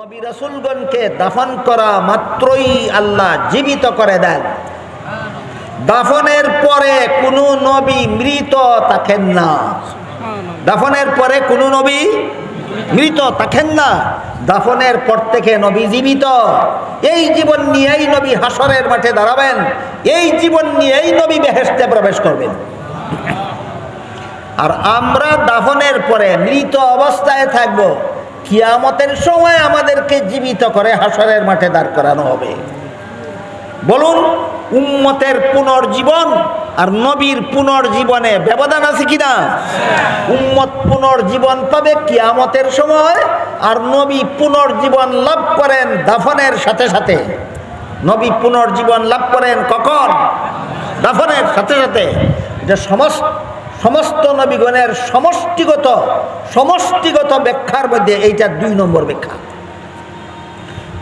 নবী রসুলগণকে দাফন করা মাত্রই আল্লাহ জীবিত করে দেন। দাফনের পরে কোনো নবী মৃত থাকেন না। দাফনের পরে কোনো নবী মৃত থাকেন না। দাফনের পর থেকে নবী জীবিত। এই জীবন নিয়েই নবী হাসরের মাঠে দাঁড়াবেন। এই জীবন নিয়েই নবী বেহেস্তে প্রবেশ করবেন। আর আমরা দাফনের পরে মৃত অবস্থায় থাকব। কিয়ামতের সময় আমাদেরকে জীবিত করে হাসরের মাঠে দাঁড় করানো হবে। বলুন, উম্মতের পুনর্জীবন আর নবীর পুনর্জীবনে ব্যবধান আছে কিনা? উম্মত পুনর্জীবন পাবে কিয়ামতের সময় আর নবী পুনর্জীবন লাভ করেন দাফনের সাথে সাথে। নবী পুনর্জীবন লাভ করেন কখন? দাফনের সাথে সাথে। এটা সমস্ত সমস্ত নবীগণের সমষ্টিগত সমষ্টিগত ব্যাখ্যার মধ্যে এইটা দুই নম্বর ব্যাখ্যা।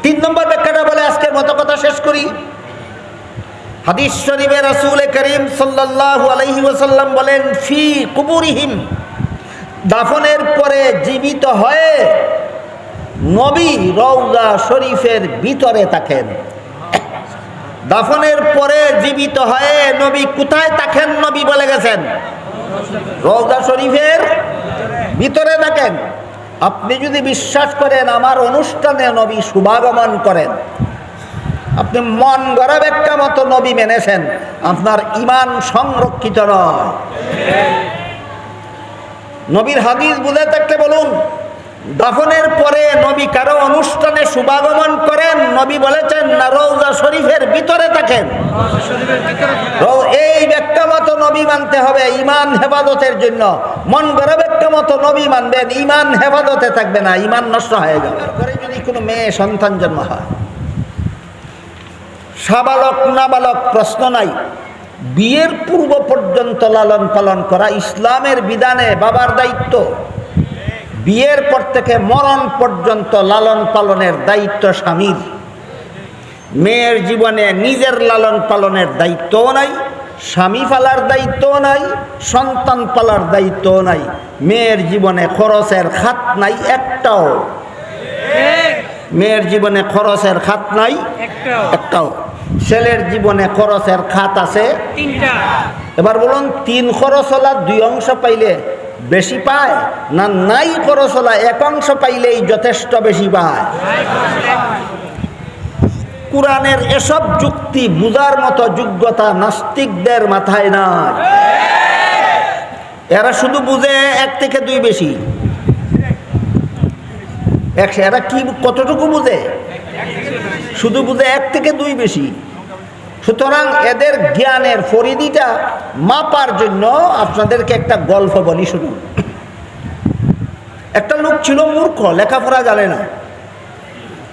তিন নম্বর ব্যাখ্যাটা বলে আজকের মতো কথা শেষ করি। হাদিস শরীফে রাসূল করিম সাল্লাল্লাহু আলাইহি ওয়াসাল্লাম বলেন, ফি কুবুরিহিম দাফনের পরে জীবিত হয়ে নবী রওজা শরীফের ভিতরে থাকেন। দাফনের পরে জীবিত হয়ে নবী কোথায় থাকেন নবী বলে গেছেন? রওজা শরীফের ভিতরে থাকেন আপনি যদি বিশ্বাস করেন আমার অনুষ্ঠানে নবী শুভাগমন করেন, আপনি মন গড়া ব্যাখ্যা মতো নবী মেনেছেন, আপনার ইমান সংরক্ষিত নয়। নবীর হাদিস বুঝে থাকলে বলুন দাফনের পরে নবী কারও অনুষ্ঠানে শুভাগমন করেন, নবী বলেছেন, না রৌজা শরীফের ভিতরে থাকেন। এই ব্যাখ্যা মতো নবী মানতে হবে ইমান হেফাজতের জন্য। মন গড়া ব্যাখ্যা মতো নবী মানবেন ইমান হেফাজতে থাকবে না ইমান নষ্ট হয়ে যাবে। করে যদি কোনো মেয়ে সন্তান জন্ম হয়, সাবালক, নাবালক, প্রশ্ন নাই। বিয়ের পূর্ব পর্যন্ত লালন পালন করা ইসলামের বিধানে বাবার দায়িত্ব। বিয়ের পর থেকে মরণ পর্যন্ত লালন পালনের দায়িত্ব স্বামীর। মেয়ের জীবনে নিজের লালন পালনের দায়িত্বও নাই স্বামী পালার দায়িত্বও নাই সন্তান পালার দায়িত্বও নাই মেয়ের জীবনে খরচের খাত নাই একটাও। মেয়ের জীবনে খরচের খাত নাই একটাও। ছেলের জীবনে খরচের খাত আছে। এবার বলুন তিন খরচলা দুই অংশ পাইলে বেশি পায় না নাই খরচলা এক অংশ পাইলেই যথেষ্ট বেশি পায়। কোরআনের এসব যুক্তি বুঝার মতো যোগ্যতা নাস্তিকদের মাথায় নাই। এরা শুধু বুঝে এক থেকে দুই বেশি। এরা কি কতটুকু বুঝে? শুধু বুঝে এক থেকে দুই বেশি। সুতরাং এদের জ্ঞানের ফরিদিটা মাপার জন্য আপনাদেরকে একটা গল্প বলি শুনুন। একটা লোক ছিল মূর্খ, লেখাপড়া জানে না।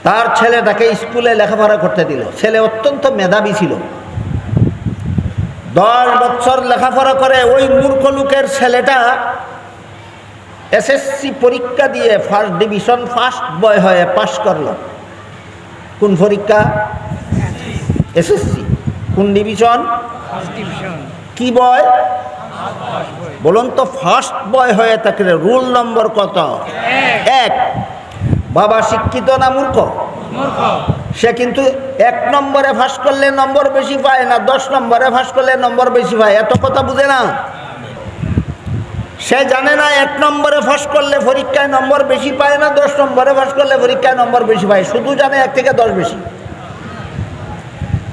তার ছেলেটাকে স্কুলে লেখাপড়া করতে দিল। ছেলে অত্যন্ত মেধাবী ছিল। দশ বছর লেখাপড়া করে ওই মূর্খ লোকের ছেলেটা এসএসসি পরীক্ষা দিয়ে ফার্স্ট ডিভিশন ফার্স্ট বয় হয়ে পাশ করল। কোন পরীক্ষা? এসএসসি কোন ডিভিশন কি বয় বলুন তো ফার্স্ট বয় হয়ে থাকলে রুল নম্বর কত? এক। বাবা শিক্ষিত না মূর্খ? মূর্খ। সে কিন্তু এক নম্বরে ফাঁস করলে নম্বর বেশি পায় না দশ নম্বরে ফাঁস করলে নম্বর বেশি পায় এত কথা বুঝে না? সে জানে না এক নম্বরে ফাঁস করলে পরীক্ষায় নম্বর বেশি পায় না দশ নম্বরে ফাঁস করলে পরীক্ষায় নম্বর বেশি পায় শুধু জানে এক থেকে দশ বেশি।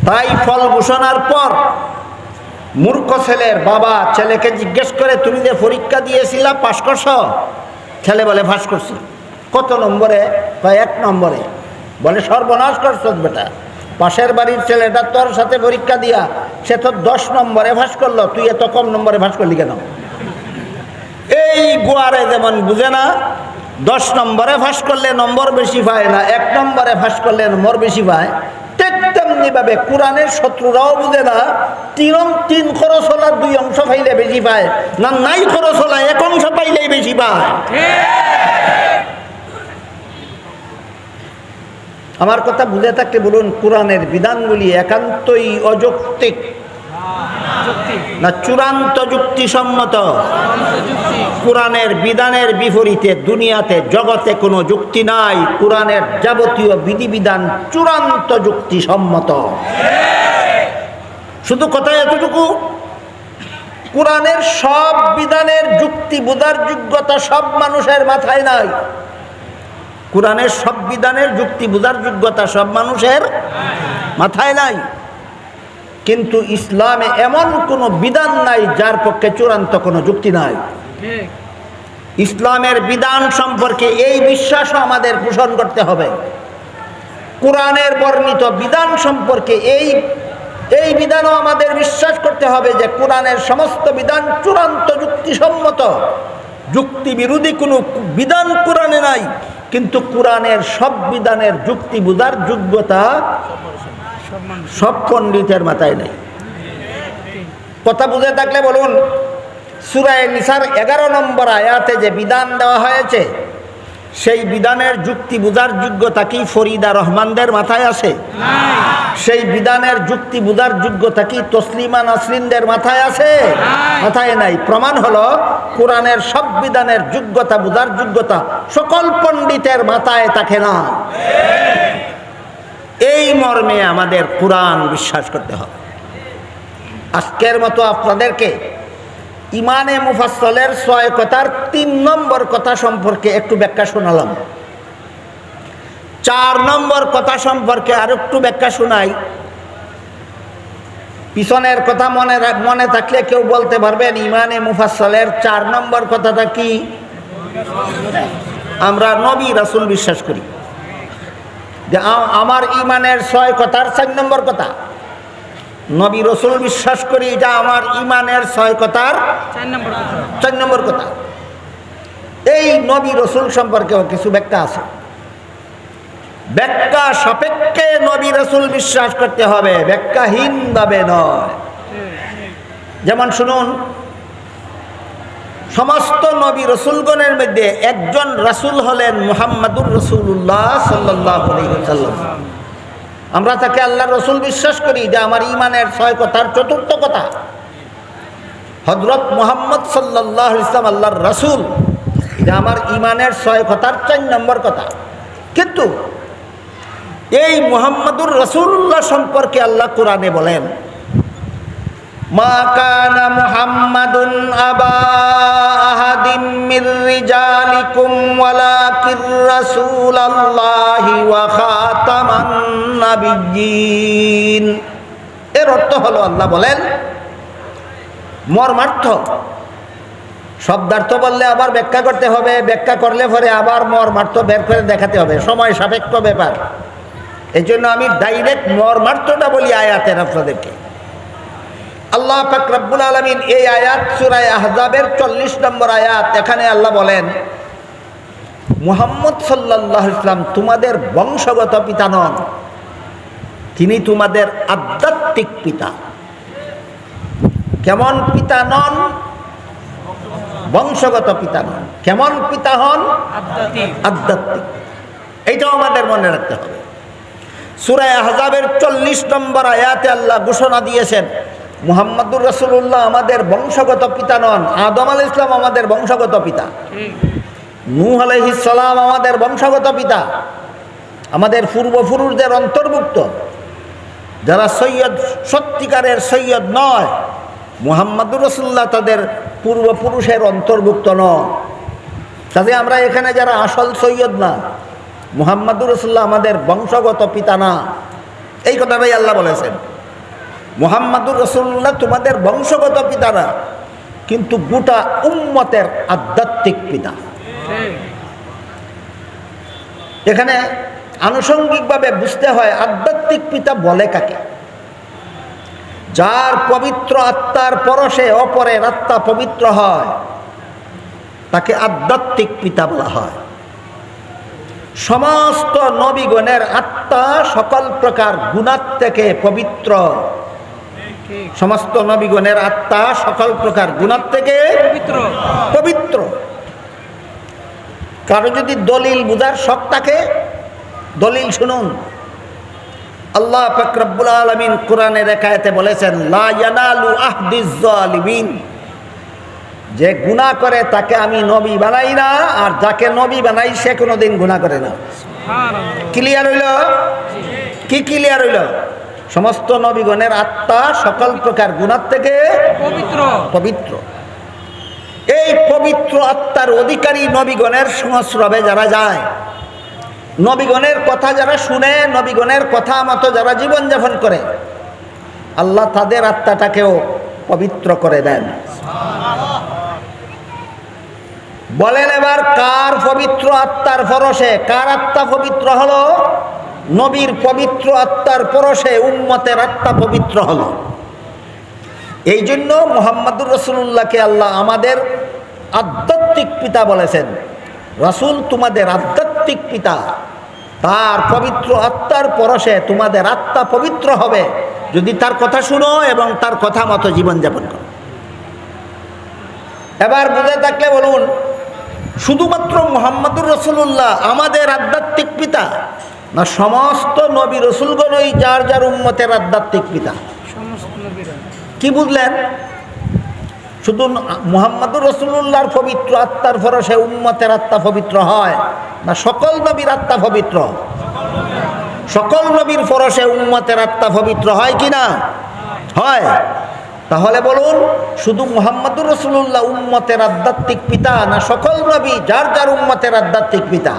তাই ফল ঘোষণার পর মূর্খ ছেলের বাবা ছেলেকে জিজ্ঞেস করে, তুমি যে পরীক্ষা দিয়েছিলা, পাশ করছ? ছেলে বলে ফাঁস করছি। কত নম্বরে? বা এক নম্বরে। বলে, সর্বনাশ করছ বেটা। পাশের বাড়ির ছেলেটা তোর সাথে পরীক্ষা দিয়া, সে তো দশ নম্বরে ফাঁস করল। তুই এত কম নম্বরে ফাঁস করলি কেন? এই গোয়ারে যেমন বুঝে না, দশ নম্বরে ফাঁস করলে নম্বর বেশি পায় না, এক নম্বরে ফাঁস করলে নম্বর বেশি পায়। ঠিক তেমনি কোরআনের শত্রুরাও বুঝে না। তিন তিন খরচ হলার দুই অংশ পাইলে বেশি পায়, না নাই খরচ হলা এক অংশ পাইলেই বেশি পায়। আমার কথা বুঝে থাকতে বলুন, কোরআনের বিধানগুলি একান্তই অযৌক্তিক। যুক্তি না, চূড়ান্ত যুক্তিসম্মত। কোরআনের বিধানের বিপরীতে দুনিয়াতে, জগতে কোনো যুক্তি নাই। কোরআনের যাবতীয় বিধিবিধান চূড়ান্ত যুক্তিসম্মত। শুধু কথা এতটুকু? কোরআনের সব বিধানের যুক্তি বোঝার যোগ্যতা সব মানুষের মাথায় নাই। কোরআনের সব বিধানের যুক্তি বোঝার যোগ্যতা সব মানুষের মাথায় নাই। কিন্তু ইসলামে এমন কোনো বিধান নাই যার পক্ষে চূড়ান্ত কোনো যুক্তি নাই। ইসলামের বিধান সম্পর্কে এই বিশ্বাসও আমাদের পোষণ করতে হবে। কোরআনের বর্ণিত বিধান সম্পর্কে এই এই বিধানও আমাদের বিশ্বাস করতে হবে যে কোরআনের সমস্ত বিধান চূড়ান্ত যুক্তিসম্মত। যুক্তি বিরোধী কোনো বিধান কোরআনে নাই, কিন্তু কোরআনের সব বিধানের যুক্তি বোঝার যোগ্যতা সব পণ্ডিতের মাথায় নেই। কথা বুঝে থাকলে বলুন, সুরায় নিসার এগারো নম্বর আয়াতে যে বিধান দেওয়া হয়েছে, সেই বিধানের যুক্তি বোঝার যোগ্যতা কি ফরিদা রহমানদের মাথায় আছে? সেই বিধানের যুক্তি বোঝার যোগ্যতা কি তসলিমা নাসরিনদের মাথায় আছে? মাথায় নাই। প্রমাণ হলো, কোরআনের সব বিধানের যোগ্যতা বোঝার যোগ্যতা সকল পণ্ডিতের মাথায় থাকে না। এই মর্মে আমাদের কোরআন বিশ্বাস করতে হবে। আজকের মতো আপনাদেরকে ইমানে মুফাসলের ছয় কথার তিন নম্বর কথা সম্পর্কে একটু ব্যাখ্যা শোনালাম। চার নম্বর কথা সম্পর্কে আর একটু ব্যাখ্যা শোনাই। পিছনের কথা মনে মনে থাকলে কেউ বলতে পারবেন, ইমানে মুফাসলের চার নম্বর কথাটা কি? আমরা নবী রাসুল বিশ্বাস করি। যে আমার ইমানের ছয় কথার চার নম্বর কথা। নবী রসুল বিশ্বাস করি এটা আমার ইমানের ছয় কথার চার নম্বর কথা। এই নবী রসুল সম্পর্কেও কিছু ব্যাখ্যা আছে। ব্যাখ্যা সাপেক্ষে নবী রসুল বিশ্বাস করতে হবে ব্যাখ্যাহীন ভাবে নয়। যেমন শুনুন সমস্ত নবী রসুলগণের মধ্যে একজন রাসূল হলেন মোহাম্মদুর রসুল্লাহ সাল্লাহ সাল্লাম আমরা তাকে আল্লাহ রসুল বিশ্বাস করি যে আমার ইমানের ছয় কথার চতুর্থ কথা। হজরত মোহাম্মদ সাল্লাহ ইসলাম আল্লাহর রসুল, এটা আমার ইমানের ছয় কথার চার নম্বর কথা। কিন্তু এই মুহাম্মদুর রসুল্লাহ সম্পর্কে আল্লাহ কোরআনে বলেন মা আবা আহাদিম এর অর্থ হলো আল্লাহ বলেন, মর্মার্থ। শব্দার্থ বললে আবার ব্যাখ্যা করতে হবে, ব্যাখ্যা করলে পরে আবার মর্মার্থ বের করে দেখাতে হবে। সময় সাপেক্ষ ব্যাপার। এই জন্য আমি ডাইরেক্ট মর্মার্থটা বলি আয়াতের আপনাদেরকে আল্লাহ পাক রব্বুল আলমিন এই আয়াত সুরায় আহজাবের চল্লিশ নম্বর আয়াত এখানে আল্লাহ বলেন মুহাম্মদ সাল্লাহ ইসলাম তোমাদের বংশগত পিতা নন তিনি তোমাদের আধ্যাত্মিক পিতা। কেমন পিতা নন? বংশগত পিতা নন। কেমন পিতা হন? আধ্যাত্মিক। আধ্যাত্মিক। এইটাও আমাদের মনে রাখতে হবে। সুরায় আহজাবের চল্লিশ নম্বর আয়াতে আল্লাহ ঘোষণা দিয়েছেন মুহাম্মদুর রসুল্লাহ আমাদের বংশগত পিতা নন, আদম আল ইসলাম আমাদের বংশগত পিতা। নূহ আলহিসাল্লাম আমাদের বংশগত পিতা। আমাদের পূর্বপুরুষদের অন্তর্ভুক্ত। যারা সৈয়দ, সত্যিকারের সৈয়দ নয়, মুহাম্মদুর রসুল্লাহ তাদের পূর্বপুরুষের অন্তর্ভুক্ত নয় তাতে আমরা এখানে যারা আসল সৈয়দ না, মুহাম্মদুর রসুল্লাহ আমাদের বংশগত পিতা না। এই কথাটাই আল্লাহ বলেছেন। মুহাম্মদুর রসুল্লাহ তোমাদের বংশগত পিতা না কিন্তু গোটা উম্মতের আধ্যাত্মিক পিতা। এখানে আনুষঙ্গিকভাবে বুঝতে হয় আধ্যাত্মিক পিতা বলে কাকে। যার পবিত্র আত্মার পরশে অপরের আত্মা পবিত্র হয়, তাকে আধ্যাত্মিক পিতা বলা হয়। সমস্ত নবীগণের আত্মা সকল প্রকার গুণাত থেকে পবিত্র। সমস্ত নবীগণের আত্মা সকল প্রকার গুণার থেকে পবিত্র। কারও যদি দলিল বুঝার শখ থাকে দলিল শুনুন। আল্লাহ ফকরবুল আলমিন কোরআনের একায়তে বলেছেন যে গুনাহ করে তাকে আমি নবী বানাই না আর যাকে নবী বানাই সে কোনোদিন গুনাহ করে না। ক্লিয়ার হইল? কি ক্লিয়ার হইল? সমস্ত নবীগণের আত্মা সকল প্রকার গুণার থেকে পবিত্র। পবিত্র। এই পবিত্র আত্মার অধিকারী নবীগণের সংস্রবে যারা যায় নবীগণের কথা যারা শুনে নবীগণের কথা মতো যারা জীবনযাপন করে আল্লাহ তাদের আত্মাটাকেও পবিত্র করে দেন। বলেন এবার কার পবিত্র আত্মার ফরসে কার আত্মা পবিত্র হলো? নবীর পবিত্র আত্মার পরশে উম্মতের আত্মা পবিত্র হলো। এই জন্য মোহাম্মদুর রসুল্লাহকে আল্লাহ আমাদের আধ্যাত্মিক পিতা বলেছেন। রসুল তোমাদের আধ্যাত্মিক পিতা। তার পবিত্র আত্মার পরশে তোমাদের আত্মা পবিত্র হবে। যদি তার কথা শুনো এবং তার কথা মতো জীবনযাপন করো। এবার বুঝে থাকলে বলুন, শুধুমাত্র মোহাম্মদুর রসুল্লাহ আমাদের আধ্যাত্মিক পিতা না সমস্ত নবী রসুলগণই যার যার উম্মতের আধ্যাত্মিক পিতা। নবীরা কি বুঝলেন? শুধু মোহাম্মদুর রসুল্লাহর পবিত্র আত্মার ভরসে উম্মতের আত্মা পবিত্র হয় না সকল নবীর আত্মা পবিত্র? সকল নবীর ফরসে উম্মতের আত্মা পবিত্র হয় কি না? হয়। তাহলে বলুন, শুধু মোহাম্মদুর রসুল্লাহ উম্মতের আধ্যাত্মিক পিতা না, সকল নবী, যার যার উম্মতের আধ্যাত্মিক পিতা?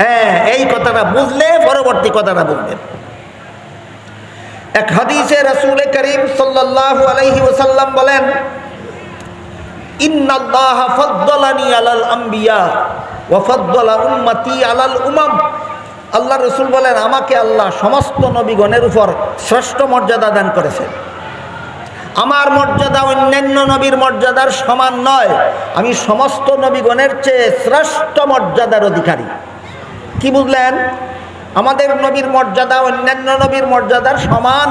হ্যাঁ এই কথাটা বুঝলে, পরবর্তী কথাটা বুঝবেন এক হাদিসে রসুল করিম সাল্লাল্লাহু আলাইহি ওয়াসাল্লাম বলেন আলাল আম্বিয়া আলাল আল্লাহ রসুল বলেন, আমাকে আল্লাহ সমস্ত নবীগণের উপর শ্রেষ্ঠ মর্যাদা দান করেছেন। আমার মর্যাদা অন্যান্য নবীর মর্যাদার সমান নয়। আমি সমস্ত নবীগণের চেয়ে শ্রেষ্ঠ মর্যাদার অধিকারী। কি বুঝলেন? আমাদের নবীর মর্যাদা অন্যান্য নবীর মর্যাদার সমান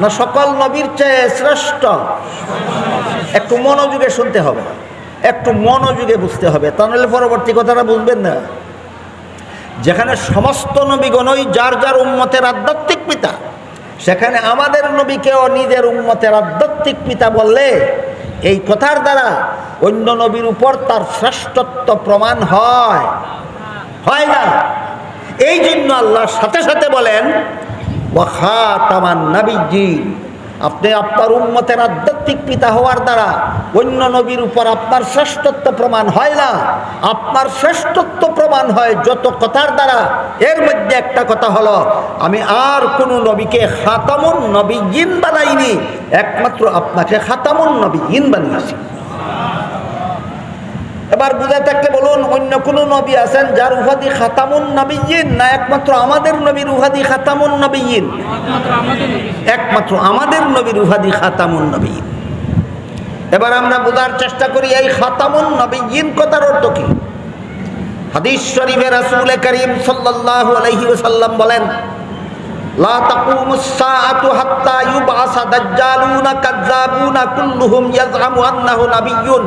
না সকল নবীর চেয়ে শ্রেষ্ঠ? একটু মনোযোগে শুনতে হবে। একটু মনোযোগে বুঝতে হবে। তাহলে পরবর্তী কথাটা বুঝবেন না। যেখানে সমস্ত নবীগণই যার যার উম্মতের আধ্যাত্মিক পিতা সেখানে আমাদের নবীকেও নিজের উন্মতের আধ্যাত্মিক পিতা বললে, এই কথার দ্বারা অন্য নবীর উপর তার শ্রেষ্ঠত্ব প্রমাণ হয়। হয় না? এই জন্য আল্লাহর সাথে সাথে বলেন আপনি আপনার উন্মতের আধ্যাত্মিক পিতা হওয়ার দ্বারা অন্য নবীর উপর আপনার শ্রেষ্ঠত্ব প্রমাণ হয় না। আপনার শ্রেষ্ঠত্ব প্রমাণ হয় যত কথার দ্বারা। এর মধ্যে একটা কথা হলো, আমি আর কোনো নবীকে খাতামুন নবী ইন বানাইনি, একমাত্র আপনাকে খাতামুন নবী ইন বানিয়েছি। এবার বুঝে থাকলে বলুন অন্য কোন নবী আছেন যার উহাদি খাতামুন নবীন না একমাত্র আমাদের নবীর উপাধি খাতামুন নবীন একমাত্র আমাদের নবী। নবীর উপাধি খাতামুন নবীন এবার আমরা বোঝার চেষ্টা করি এই খাতামুন নবীন কথার অর্থ কি? হাদিস শরীফে রাসূল করিম সাল্লাল্লাহু আলাইহি ওয়াসাল্লাম বলেন লা তাকুমুস সাআতু হাত্তা ইউবআসা দাজ্জালুনা কাযযাবুনা কুল্লুহুম ইয়াজআমু আন্নাহু নাবিয়্যুন।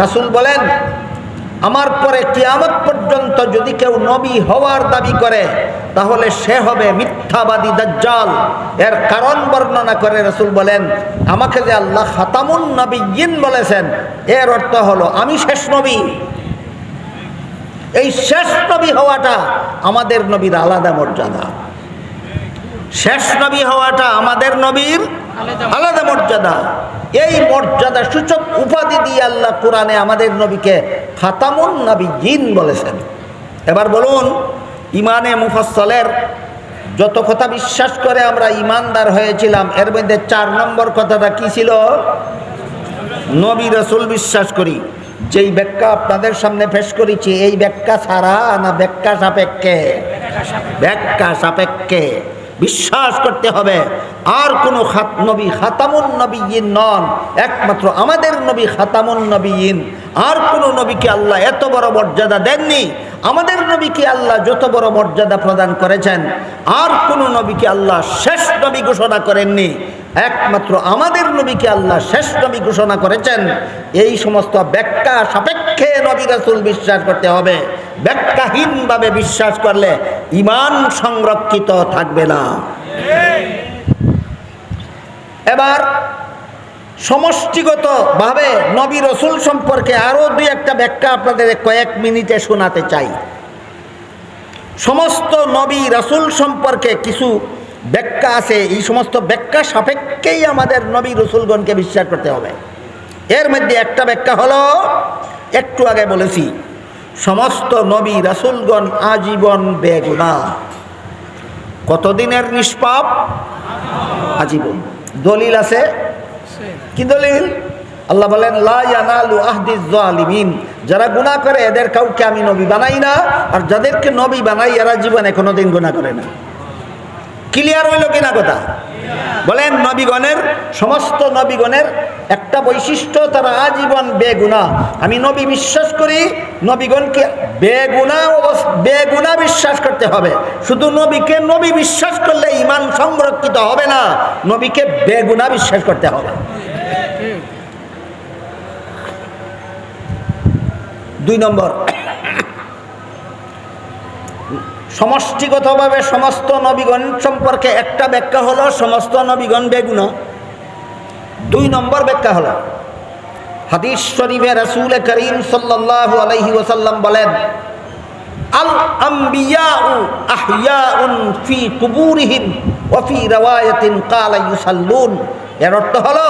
রাসূল বলেন, আমার পরে কিয়ামত পর্যন্ত যদি কেউ নবী হওয়ার দাবি করে, তাহলে সে হবে মিথ্যাবাদী দাজ্জাল। এর কারণ বর্ণনা করে রসুল বলেন, আমাকে যে আল্লাহ খাতামুন নবীন বলেছেন, এর অর্থ হলো আমি শেষ নবী। এই শেষ নবী হওয়াটা আমাদের নবীর আলাদা মর্যাদা। শেষ নবী হওয়াটা আমাদের নবীর আলাদা মর্যাদা। এই মর্যাদা সূচক উপাধি দিয়ে আল্লাহ কোরআনে আমাদের নবীকে খাতামুন নবী জিন বলেছেন। এবার বলুন ইমানে মুফাসলের যত কথা বিশ্বাস করে আমরা ইমানদার হয়েছিলাম, এর মধ্যে চার নম্বর কথাটা কি ছিল? নবী রসুল বিশ্বাস করি, যেই ব্যাখ্যা আপনাদের সামনে পেশ করেছি, এই ব্যাখ্যা ছাড়া না ব্যাখ্যা সাপেক্ষে? ব্যাখ্যা সাপেক্ষে। বিশ্বাস করতে হবে। আর কোনো খাত নবী, খাতামুন নবীন নন। একমাত্র আমাদের নবী, খাতামুন নবীন আর কোনো নবীকে আল্লাহ এত বড় মর্যাদা দেননি। আমাদের নবীকে আল্লাহ যত বড় মর্যাদা প্রদান করেছেন, আর কোনো নবীকে আল্লাহ শেষ নবী ঘোষণা করেননি। একমাত্র আমাদের নবীকে আল্লাহ শেষ নবী ঘোষণা করেছেন। এই সমস্ত ব্যাখ্যা সাপেক্ষে নবী রাসুল বিশ্বাস করতে হবে। ব্যাখ্যাহীনভাবে বিশ্বাস করলে ইমান সংরক্ষিত থাকবে না। এবার সমষ্টিগতভাবে নবী রসুল সম্পর্কে আরও দুই একটা ব্যাখ্যা আপনাদের কয়েক মিনিটে শোনাতে চাই। সমস্ত নবী রসুল সম্পর্কে কিছু ব্যাখ্যা আছে, এই সমস্ত ব্যাখ্যা সাপেক্ষেই আমাদের নবী রসুলগণকে বিশ্বাস করতে হবে। এর মধ্যে একটা ব্যাখ্যা হলো, একটু আগে বলেছি সমস্ত নবী রাসূলগণ আজীবন বেগুনা। কতদিনের নিষ্পাপ? আজীবন। দলিল আছে? কি দলিল? আল্লাহ বলেন, লা ইয়ানালু আহদিজ জালিমিন যারা গুনাহ করে, এদের কাউকে আমি নবী বানাই না, আর যাদেরকে নবী বানাই, এরা জীবনে কোনোদিন গুণা করে না। ক্লিয়ার হইল কিনা কথা? বলেন নবীগণের, সমস্ত নবীগণের একটা বৈশিষ্ট্য, তারা আজীবন বেগুনা। আমি নবী বিশ্বাস করি, নবীগণকে বেগুনা বেগুনা বিশ্বাস করতে হবে। শুধু নবীকে নবী বিশ্বাস করলে ইমান সংরক্ষিত হবে না, নবীকে বেগুনা বিশ্বাস করতে হবে। দুই নম্বর। সমষ্টিগতভাবে সমস্ত নবীগণ সম্পর্কে একটা ব্যাখ্যা হলো সমস্ত নবীগণ বেগুন। দুই নম্বর ব্যাখ্যা হলো, হাদিস শরীফে রাসূল করিম সাল্লাল্লাহু আলাইহি ওয়াসাল্লাম বলেন, আল আম্বিয়াউ আহইয়াউন ফি কুবুরিহিম ওয়া ফি রাওয়ায়াতিন ক্বালা ইউসাল্লুন। এর অর্থ হলো,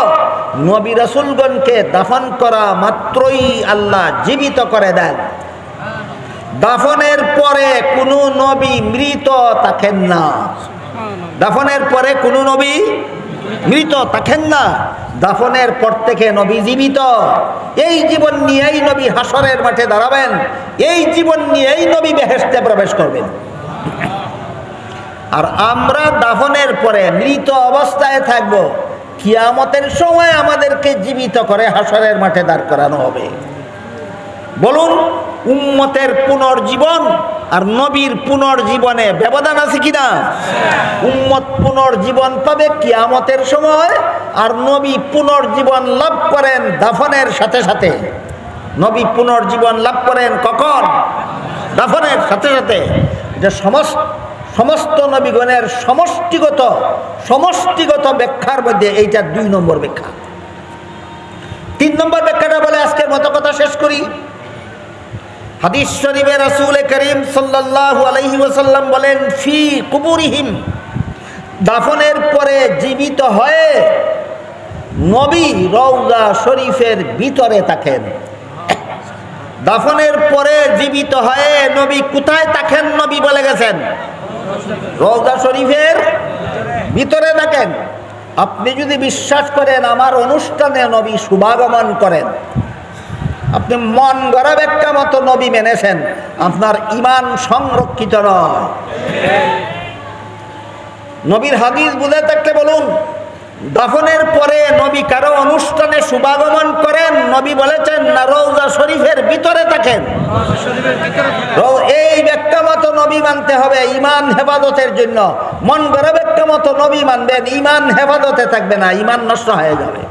নবী রাসূলগণকে দাফন করা মাত্রই আল্লাহ জীবিত করে দেন। দাফনের পরে কোনো নবী মৃত থাকেন না। দাফনের পরে কোনো নবী মৃত থাকেন না। দাফনের পর থেকে নবী জীবিত। এই জীবন নিয়েই নবী হাসরের মাঠে দাঁড়াবেন। এই জীবন নিয়েই নবী বেহেস্তে প্রবেশ করবেন। আর আমরা দাফনের পরে মৃত অবস্থায় থাকব। কিয়ামতের সময় আমাদেরকে জীবিত করে হাসরের মাঠে দাঁড় করানো হবে। বলুন উম্মতের পুনর্জীবন আর নবীর পুনর্জীবনে ব্যবধান আছে কিনা? উম্মত পুনর্জীবন পাবে কিয়ামতের সময় আর নবী পুনর্জীবন লাভ করেন দাফনের সাথে সাথে। নবী পুনর্জীবন লাভ করেন কখন? দাফনের সাথে সাথে। যে সমস্ত সমস্ত নবীগণের সমষ্টিগত সমষ্টিগত ব্যাখ্যার মধ্যে এইটা দুই নম্বর ব্যাখ্যা। তিন নম্বর ব্যাখ্যাটা বলে আজকের মতো কথা শেষ করি। হাদিস শরীফে রাসূল করিম সাল্লাল্লাহু আলাইহি ওয়াসাল্লাম বলেন, ফি কুবুরিহিম। দাফনের পরে জীবিত হয়ে নবী রওজা শরীফের ভিতরে থাকেন। দাফনের পরে জীবিত হয়ে নবী কোথায় থাকেন নবী বলে গেছেন? রওজা শরীফের ভিতরে থাকেন। আপনি যদি বিশ্বাস করেন, আমার অনুষ্ঠানে নবী শুভাগমন করেন। আপনি মন গড়া ব্যাখ্যা মতো নবী মেনেছেন, আপনার ইমান সংরক্ষিত নয়। নবীর হাদিস বুঝে থাকলে বলুন, দাফনের পরে নবী কারও অনুষ্ঠানে শুভাগমন করেন, নবী বলেছেন, না রৌজা শরীফের ভিতরে থাকেন। এই ব্যাখ্যা মতো নবী মানতে হবে ইমান হেফাজতের জন্য। মন গড়া ব্যাখ্যা মতো নবী মানবেন ইমান হেফাজতে থাকবে না ইমান নষ্ট হয়ে যাবে।